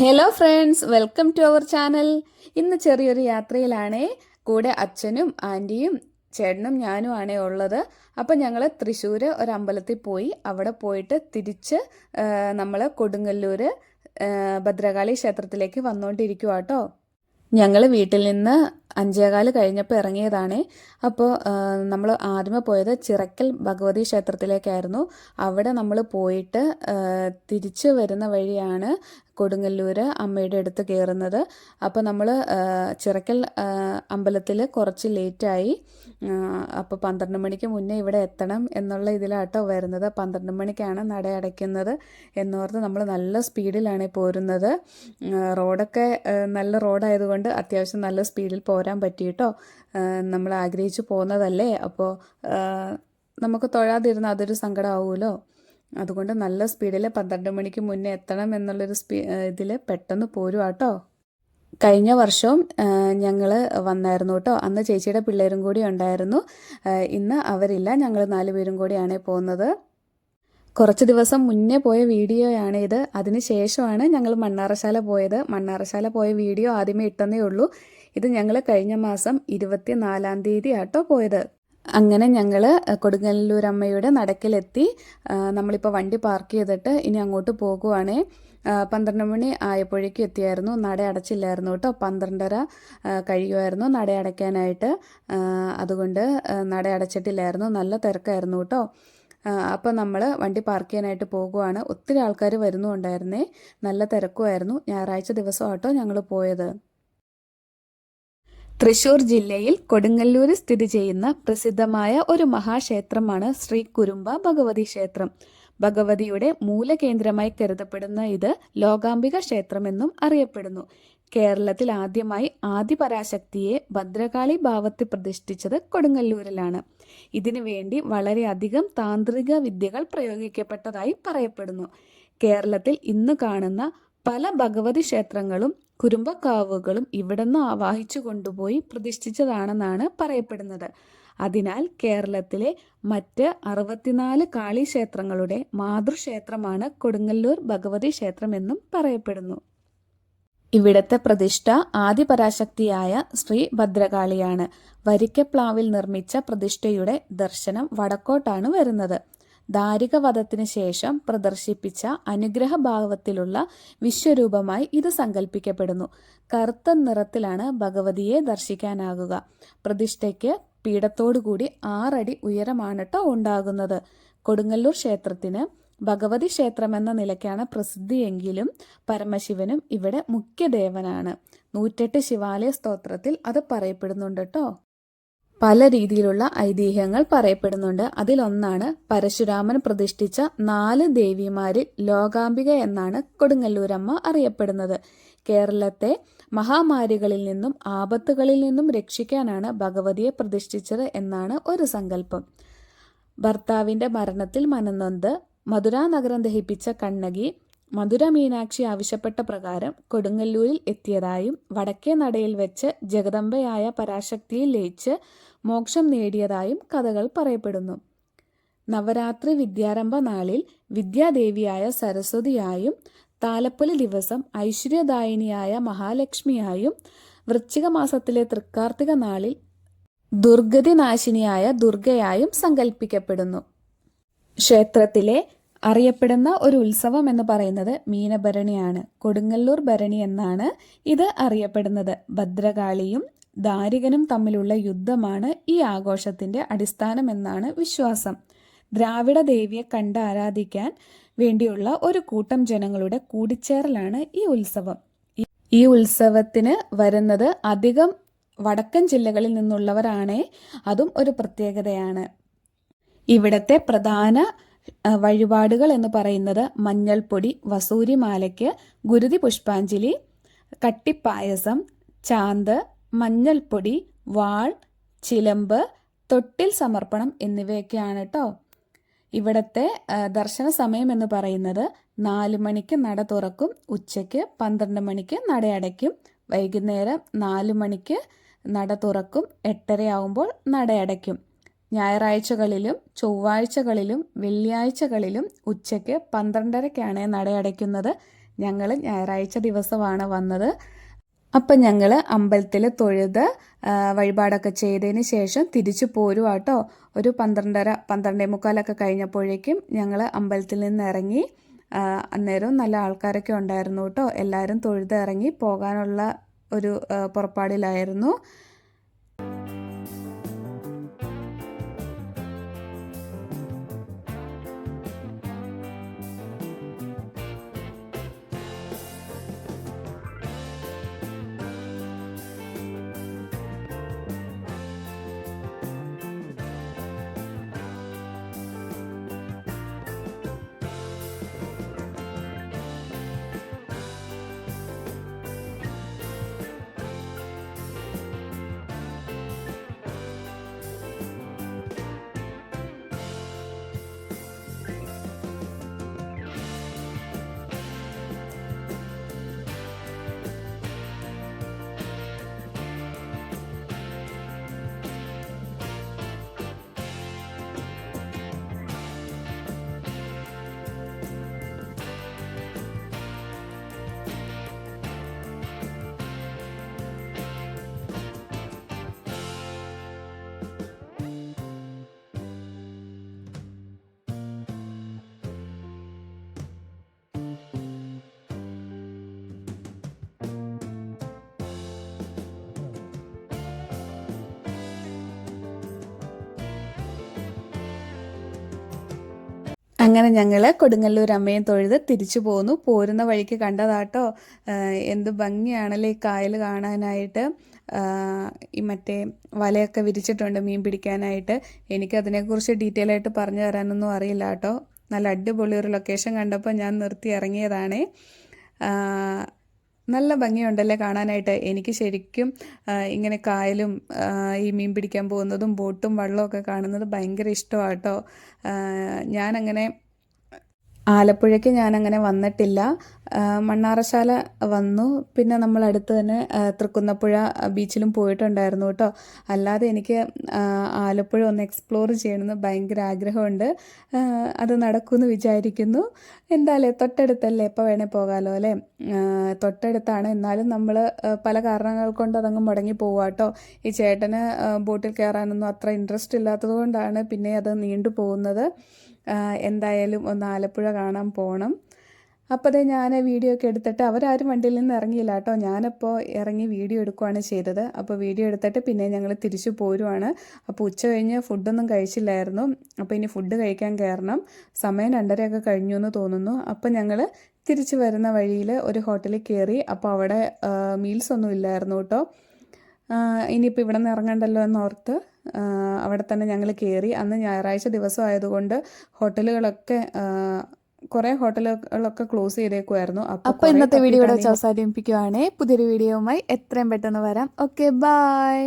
Hello friends welcome to our channel ഇന്ന് ചെറിയൊരു യാത്രയിലാണേ. കൂടെ അച്ഛനും ആന്റിയും ചേട്ടനും ഞാനും ആണേ ഉള്ളത്. അപ്പം ഞങ്ങൾ തൃശ്ശൂർ ഒരു അമ്പലത്തിൽ പോയി അവിടെ പോയിട്ട് തിരിച്ച് നമ്മൾ കൊടുങ്ങല്ലൂർ ഭദ്രകാളി ക്ഷേത്രത്തിലേക്ക് വന്നുകൊണ്ടിരിക്കുക കേട്ടോ ഞങ്ങൾ വീട്ടിൽ നിന്ന് അഞ്ചേകാൽ കഴിഞ്ഞപ്പോൾ ഇറങ്ങിയതാണ്. അപ്പോൾ നമ്മൾ ആദ്യമേ പോയത് ചിറക്കൽ ഭഗവതി ക്ഷേത്രത്തിലേക്കായിരുന്നു. അവിടെ നമ്മൾ പോയിട്ട് തിരിച്ചു വരുന്ന വഴിയാണ് കൊടുങ്ങല്ലൂർ അമ്മയുടെ അടുത്ത് കയറുന്നത് അപ്പോൾ നമ്മൾ ചിറക്കൽ അമ്പലത്തിൽ കുറച്ച് ലേറ്റായി അപ്പോൾ പന്ത്രണ്ട് മണിക്ക് മുന്നേ ഇവിടെ എത്തണം എന്നുള്ള ഇതിലാട്ടോ വരുന്നത്. പന്ത്രണ്ട് മണിക്കാണ് നട അടയ്ക്കുന്നത് എന്നോർത്ത് നമ്മൾ നല്ല സ്പീഡിലാണ് പോരുന്നത്. റോഡൊക്കെ നല്ല റോഡായതുകൊണ്ട് അത്യാവശ്യം നല്ല സ്പീഡിൽ പോരാൻ പറ്റിയിട്ടോ. നമ്മൾ ആഗ്രഹിച്ചു പോകുന്നതല്ലേ അപ്പോൾ നമുക്ക് തൊഴാതിരുന്ന അതൊരു സങ്കടമാവുമല്ലോ അതുകൊണ്ട് നല്ല സ്പീഡിൽ പന്ത്രണ്ട് മണിക്ക് മുന്നേ എത്തണം എന്നുള്ളൊരു സ്പീ ഇതിൽ പെട്ടെന്ന് പോരും കേട്ടോ കഴിഞ്ഞ വർഷവും ഞങ്ങൾ വന്നായിരുന്നു കേട്ടോ അന്ന് ചേച്ചിയുടെ പിള്ളേരും കൂടി ഉണ്ടായിരുന്നു. ഇന്ന് അവരില്ല. ഞങ്ങൾ നാല് പേരും കൂടിയാണ് പോകുന്നത്. കുറച്ച് ദിവസം മുന്നേ പോയ വീഡിയോയാണ് ഇത്. അതിന് ശേഷമാണ് ഞങ്ങൾ മണ്ണാറശാല പോയത്. മണ്ണാറശാല പോയ വീഡിയോ ആദ്യമേ ഇട്ടെന്നേ ഉള്ളൂ. ഇത് ഞങ്ങൾ കഴിഞ്ഞ മാസം ഇരുപത്തി നാലാം തീയതി ആട്ടോ പോയത്. അങ്ങനെ ഞങ്ങൾ കൊടുങ്ങല്ലൂരമ്മയുടെ നടക്കിലെത്തി. നമ്മളിപ്പോൾ വണ്ടി പാർക്ക് ചെയ്തിട്ട് ഇനി അങ്ങോട്ട് പോകുവാണേ. പന്ത്രണ്ട് മണി ആയപ്പോഴേക്കും എത്തിയായിരുന്നു. നട അടച്ചില്ലായിരുന്നു കേട്ടോ. പന്ത്രണ്ടര കഴിയുമായിരുന്നു നട അടയ്ക്കാനായിട്ട്. അതുകൊണ്ട് നട അടച്ചിട്ടില്ലായിരുന്നു. നല്ല തിരക്കായിരുന്നു കേട്ടോ. അപ്പോൾ നമ്മൾ വണ്ടി പാർക്ക് ചെയ്യാനായിട്ട് പോകുവാണ്. ഒത്തിരി ആൾക്കാർ വരുന്നുണ്ടായിരുന്നേ. നല്ല തിരക്കുമായിരുന്നു ഞായറാഴ്ച ദിവസം ആട്ടോ ഞങ്ങൾ പോയത്. തൃശൂർ ജില്ലയിൽ കൊടുങ്ങല്ലൂരിൽ സ്ഥിതി ചെയ്യുന്ന പ്രസിദ്ധമായ ഒരു മഹാക്ഷേത്രമാണ് ശ്രീ കുരുമ്പ ഭഗവതി ക്ഷേത്രം. ഭഗവതിയുടെ മൂലകേന്ദ്രമായി കരുതപ്പെടുന്ന ഇത് ലോകാംബിക ക്ഷേത്രമെന്നും അറിയപ്പെടുന്നു. കേരളത്തിൽ ആദ്യമായി ആദിപരാശക്തിയെ ഭദ്രകാളി ഭാവത്തിൽ പ്രതിഷ്ഠിച്ചത് കൊടുങ്ങല്ലൂരിലാണ്. ഇതിനു വേണ്ടി വളരെയധികം താന്ത്രിക വിദ്യകൾ പ്രയോഗിക്കപ്പെട്ടതായി പറയപ്പെടുന്നു. കേരളത്തിൽ ഇന്ന് കാണുന്ന പല ഭഗവതി ക്ഷേത്രങ്ങളും കുരുമ്പക്കാവുകളും ഇവിടുന്ന് ആവാഹിച്ചു കൊണ്ടുപോയി പ്രതിഷ്ഠിച്ചതാണെന്നാണ് പറയപ്പെടുന്നത്. അതിനാൽ കേരളത്തിലെ മറ്റ് അറുപത്തിനാല് കാളി ക്ഷേത്രങ്ങളുടെ മാതൃക്ഷേത്രമാണ് കൊടുങ്ങല്ലൂർ ഭഗവതി ക്ഷേത്രമെന്നും പറയപ്പെടുന്നു. ഇവിടത്തെ പ്രതിഷ്ഠ ആദിപരാശക്തിയായ ശ്രീ ഭദ്രകാളിയാണ്. വരിക്കപ്ലാവിൽ നിർമ്മിച്ച പ്രതിഷ്ഠയുടെ ദർശനം വടക്കോട്ടാണ് വരുന്നത്. ദാരികവധത്തിന് ശേഷം പ്രദർശിപ്പിച്ച അനുഗ്രഹഭാവത്തിലുള്ള വിശ്വരൂപമായി ഇത് സങ്കല്പിക്കപ്പെടുന്നു കറുത്ത നിറത്തിലാണ് ഭഗവതിയെ ദർശിക്കാനാകുക. പ്രതിഷ്ഠയ്ക്ക് പീഠത്തോടുകൂടി ആറടി ഉയരമാണ് കേട്ടോ ഉണ്ടാകുന്നത്. കൊടുങ്ങല്ലൂർ ക്ഷേത്രത്തിന് ഭഗവതി ക്ഷേത്രം എന്ന നിലയ്ക്കാണ് പ്രസിദ്ധിയെങ്കിലും പരമശിവനും ഇവിടെ മുഖ്യദേവനാണ്. നൂറ്റെട്ട് ശിവാലയ സ്തോത്രത്തിൽ അത് പറയപ്പെടുന്നുണ്ട് കേട്ടോ പല രീതിയിലുള്ള ഐതിഹ്യങ്ങൾ പറയപ്പെടുന്നുണ്ട്. അതിലൊന്നാണ് പരശുരാമൻ പ്രതിഷ്ഠിച്ച നാല് ദേവിമാരിൽ ലോകാംബിക എന്നാണ് കൊടുങ്ങല്ലൂരമ്മ അറിയപ്പെടുന്നത്. കേരളത്തെ മഹാമാരികളിൽ നിന്നും ആപത്തുകളിൽ നിന്നും രക്ഷിക്കാനാണ് ഭഗവതിയെ പ്രതിഷ്ഠിച്ചത് എന്നാണ് ഒരു സങ്കല്പം. ഭർത്താവിന്റെ മരണത്തിൽ മനനൊന്ത് മധുരാ നഗരം ദഹിപ്പിച്ച കണ്ണകി മധുര മീനാക്ഷി ആവശ്യപ്പെട്ട പ്രകാരം കൊടുങ്ങല്ലൂരിൽ എത്തിയതായും വടക്കേ നടയിൽ വെച്ച് ജഗദമ്പയായ പരാശക്തിയിൽ ലയിച്ച് മോക്ഷം നേടിയതായും കഥകൾ പറയപ്പെടുന്നു. നവരാത്രി വിദ്യാരംഭ നാളിൽ വിദ്യാദേവിയായ സരസ്വതിയായും താലപ്പൊലി ദിവസം ഐശ്വര്യദായിനിയായ മഹാലക്ഷ്മിയായും വൃശ്ചിക മാസത്തിലെ തൃക്കാർത്തിക നാളിൽ ദുർഗതി നാശിനിയായ ദുർഗയായും സങ്കല്പിക്കപ്പെടുന്നു ക്ഷേത്രത്തിലെ അറിയപ്പെടുന്ന ഒരു ഉത്സവം എന്ന് പറയുന്നത് മീനഭരണിയാണ്. കൊടുങ്ങല്ലൂർ ഭരണി എന്നാണ് ഇത് അറിയപ്പെടുന്നത്. ഭദ്രകാളിയും ദാരികനും തമ്മിലുള്ള യുദ്ധമാണ് ഈ ആഘോഷത്തിന്റെ അടിസ്ഥാനം എന്നാണ് വിശ്വാസം. ദ്രാവിഡ ദേവിയെ കണ്ട് ആരാധിക്കാൻ വേണ്ടിയുള്ള ഒരു കൂട്ടം ജനങ്ങളുടെ കൂടിച്ചേരലാണ് ഈ ഉത്സവം. ഈ- ഉത്സവത്തിന് വരുന്നത് അധികം വടക്കൻ ജില്ലകളിൽ നിന്നുള്ളവരാണേ അതും ഒരു പ്രത്യേകതയാണ്. ഇവിടത്തെ പ്രധാന വഴിപാടുകൾ എന്ന് പറയുന്നത് മഞ്ഞൾപ്പൊടി വസൂരിമാലയ്ക്ക് ഗുരുതി പുഷ്പാഞ്ജലി കട്ടിപ്പായസം ചാന്ത് മഞ്ഞൾപ്പൊടി വാൾ ചിലമ്പ് തൊട്ടിൽ സമർപ്പണം എന്നിവയൊക്കെയാണ് കേട്ടോ ഇവിടത്തെ ദർശന സമയം എന്ന് പറയുന്നത് നാല് മണിക്ക് നട തുറക്കും ഉച്ചയ്ക്ക് പന്ത്രണ്ട് മണിക്ക് നട അടയ്ക്കും വൈകുന്നേരം നാല് മണിക്ക് നട തുറക്കും എട്ടരയാവുമ്പോൾ നട അടയ്ക്കും. ഞായറാഴ്ചകളിലും ചൊവ്വാഴ്ചകളിലും വെള്ളിയാഴ്ചകളിലും ഉച്ചയ്ക്ക് പന്ത്രണ്ടരയ്ക്കാണ് നടയടയ്ക്കുന്നത്. ഞങ്ങൾ ഞായറാഴ്ച ദിവസമാണ് വന്നത്. അപ്പം ഞങ്ങൾ അമ്പലത്തിൽ തൊഴുത് വഴിപാടൊക്കെ ചെയ്തതിന് ശേഷം തിരിച്ചു പോരുവാട്ടോ ഒരു പന്ത്രണ്ടര പന്ത്രണ്ടേ മുക്കാലൊക്കെ കഴിഞ്ഞപ്പോഴേക്കും ഞങ്ങൾ അമ്പലത്തിൽ നിന്ന് ഇറങ്ങി അന്നേരം നല്ല ആൾക്കാരൊക്കെ ഉണ്ടായിരുന്നു കേട്ടോ എല്ലാവരും തൊഴുത് ഇറങ്ങി പോകാനുള്ള ഒരു പുറപ്പാടിലായിരുന്നു. അങ്ങനെ ഞങ്ങൾ കൊടുങ്ങല്ലൂർ അമ്മയും തൊഴുത് തിരിച്ചു പോന്നു. പോരുന്ന വഴിക്ക് കണ്ടതാട്ടോ എന്ത് ഭംഗിയാണല്ലേ ഈ കായൽ കാണാനായിട്ട്. ഈ മറ്റേ വലയൊക്കെ വിരിച്ചിട്ടുണ്ട് മീൻ പിടിക്കാനായിട്ട്. എനിക്കതിനെക്കുറിച്ച് ഡീറ്റെയിൽ ആയിട്ട് പറഞ്ഞു തരാനൊന്നും അറിയില്ല കേട്ടോ. നല്ല അടിപൊളി ഒരു ലൊക്കേഷൻ കണ്ടപ്പോൾ ഞാൻ നിർത്തി ഇറങ്ങിയതാണേ. നല്ല ഭംഗിയുണ്ടല്ലേ കാണാനായിട്ട്. എനിക്ക് ശരിക്കും ഇങ്ങനെ കായലും ഈ മീൻ പിടിക്കാൻ പോകുന്നതും ബോട്ടും വള്ളമൊക്കെ കാണുന്നത് ഭയങ്കര ഇഷ്ടമാണ് കേട്ടോ ഞാനങ്ങനെ ആലപ്പുഴയ്ക്ക് ഞാനങ്ങനെ വന്നിട്ടില്ല. മണ്ണാറശാല വന്നു. പിന്നെ നമ്മൾ അടുത്ത് തന്നെ തൃക്കുന്നപ്പുഴ ബീച്ചിലും പോയിട്ടുണ്ടായിരുന്നു കേട്ടോ. അല്ലാതെ എനിക്ക് ആലപ്പുഴ ഒന്ന് എക്സ്പ്ലോർ ചെയ്യണമെന്ന് ഭയങ്കര ആഗ്രഹമുണ്ട്. അത് നടക്കുമെന്ന് വിചാരിക്കുന്നു. എന്തായാലും തൊട്ടടുത്തല്ലേ എപ്പോൾ വേണേൽ പോകാമല്ലോ അല്ലേ? തൊട്ടടുത്താണ്. എന്നാലും നമ്മൾ പല കാരണങ്ങൾ കൊണ്ട് അതങ്ങ് മുടങ്ങി പോവുക കേട്ടോ. ഈ ചേട്ടന് ബോട്ടിൽ കയറാനൊന്നും അത്ര ഇൻട്രസ്റ്റ് ഇല്ലാത്തത് കൊണ്ടാണ് പിന്നെ അത് നീണ്ടു പോകുന്നത് എന്തായാലും ഒന്ന് ആലപ്പുഴ കാണാൻ പോകണം അപ്പോൾ അതേ ഞാൻ വീഡിയോ ഒക്കെ എടുത്തിട്ട് അവരാരും വണ്ടിയിൽ നിന്ന് ഇറങ്ങിയില്ല കേട്ടോ. ഞാനപ്പോൾ ഇറങ്ങി വീഡിയോ എടുക്കുകയാണ് ചെയ്തത്. അപ്പോൾ വീഡിയോ എടുത്തിട്ട് പിന്നെ ഞങ്ങൾ തിരിച്ചു പോരുവാണ്. അപ്പോൾ ഉച്ച കഴിഞ്ഞ് ഫുഡൊന്നും കഴിച്ചില്ലായിരുന്നു. അപ്പോൾ ഇനി ഫുഡ് കഴിക്കാൻ കയറണം. സമയം രണ്ടരയൊക്കെ കഴിഞ്ഞു എന്ന് തോന്നുന്നു. അപ്പോൾ ഞങ്ങൾ തിരിച്ചു വരുന്ന വഴിയിൽ ഒരു ഹോട്ടലിൽ കയറി. അപ്പോൾ അവിടെ മീൽസ് ഒന്നും ഇല്ലായിരുന്നു കേട്ടോ. ഇനിയിപ്പോൾ ഇവിടെ നിന്ന് ഇറങ്ങണ്ടല്ലോ എന്നോർത്ത് അവിടെ തന്നെ ഞങ്ങൾ കയറി അന്ന് ഞായറാഴ്ച ദിവസം ആയതുകൊണ്ട് ഹോട്ടലുകളൊക്കെ കുറേ ഹോട്ടലുകളൊക്കെ ക്ലോസ് ചെയ്തേക്കുമായിരുന്നു അപ്പോൾ ഇന്നത്തെ വീഡിയോ ഇവിടെ വെച്ച് അവസാനിപ്പിക്കുവാണേ. പുതിയൊരു വീഡിയോയുമായി എത്രയും പെട്ടെന്ന് വരാം. Okay bye